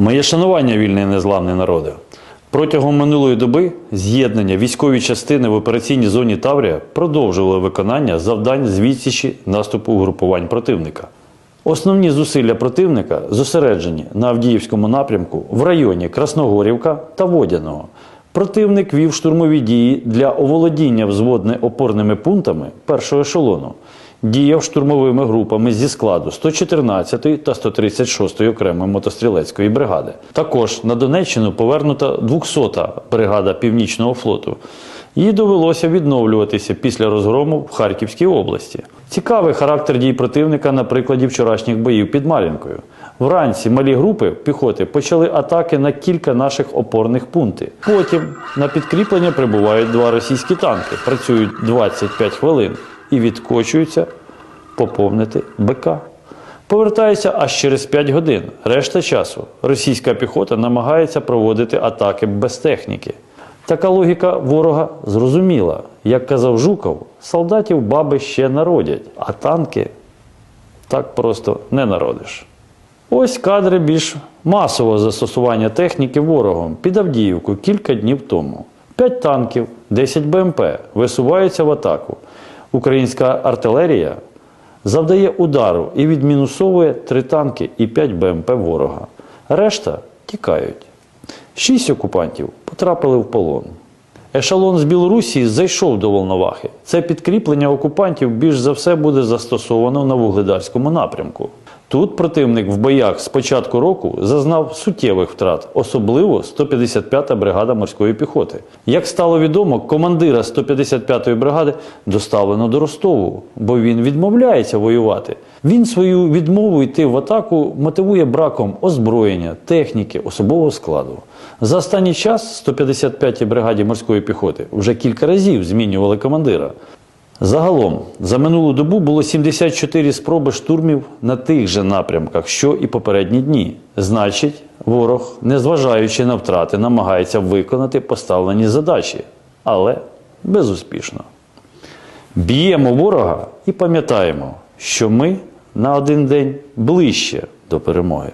Моє шанування вільний незламний народи. Протягом минулої доби з'єднання військові частини в операційній зоні Таврія продовжували виконання завдань з відсічі наступу угрупувань противника. Основні зусилля противника зосереджені на Авдіївському напрямку в районі Красногорівка та Водяного. Противник вів штурмові дії для оволодіння взводне-опорними пунктами першого ешелону. Діяв штурмовими групами зі складу 114 та 136 окремої мотострілецької бригади. Також на Донеччину повернута 200-та бригада Північного флоту. Їй довелося відновлюватися після розгрому в Харківській області. Цікавий характер дій противника на прикладі вчорашніх боїв під Мар'їнкою. Вранці малі групи піхоти почали атаки на кілька наших опорних пунктів. Потім на підкріплення прибувають два російські танки, працюють 25 хвилин і відкочуються поповнити БК. Повертаються аж через 5 годин. Решта часу російська піхота намагається проводити атаки без техніки. Така логіка ворога зрозуміла. Як казав Жуков, солдатів баби ще народять, а танки так просто не народиш. Ось кадри більш масового застосування техніки ворогом під Авдіївку кілька днів тому. П'ять танків, 10 БМП висуваються в атаку. Українська артилерія завдає удару і відмінусовує три танки і 5 БМП ворога. Решта тікають. Шість окупантів потрапили в полон. Ешелон з Білорусі зайшов до Волновахи. Це підкріплення окупантів більш за все буде застосовано на вугледарському напрямку. Тут противник в боях з початку року зазнав суттєвих втрат, особливо 155-та бригада морської піхоти. Як стало відомо, командира 155-ї бригади доставлено до Ростову, бо він відмовляється воювати. Він свою відмову йти в атаку мотивує браком озброєння, техніки, особового складу. За останній час 155-й бригаді морської піхоти вже кілька разів змінювали командира. Загалом за минулу добу було 74 спроби штурмів на тих же напрямках, що і попередні дні. Значить, ворог, незважаючи на втрати, намагається виконати поставлені задачі, але безуспішно. Б'ємо ворога і пам'ятаємо, що ми на один день ближче до перемоги.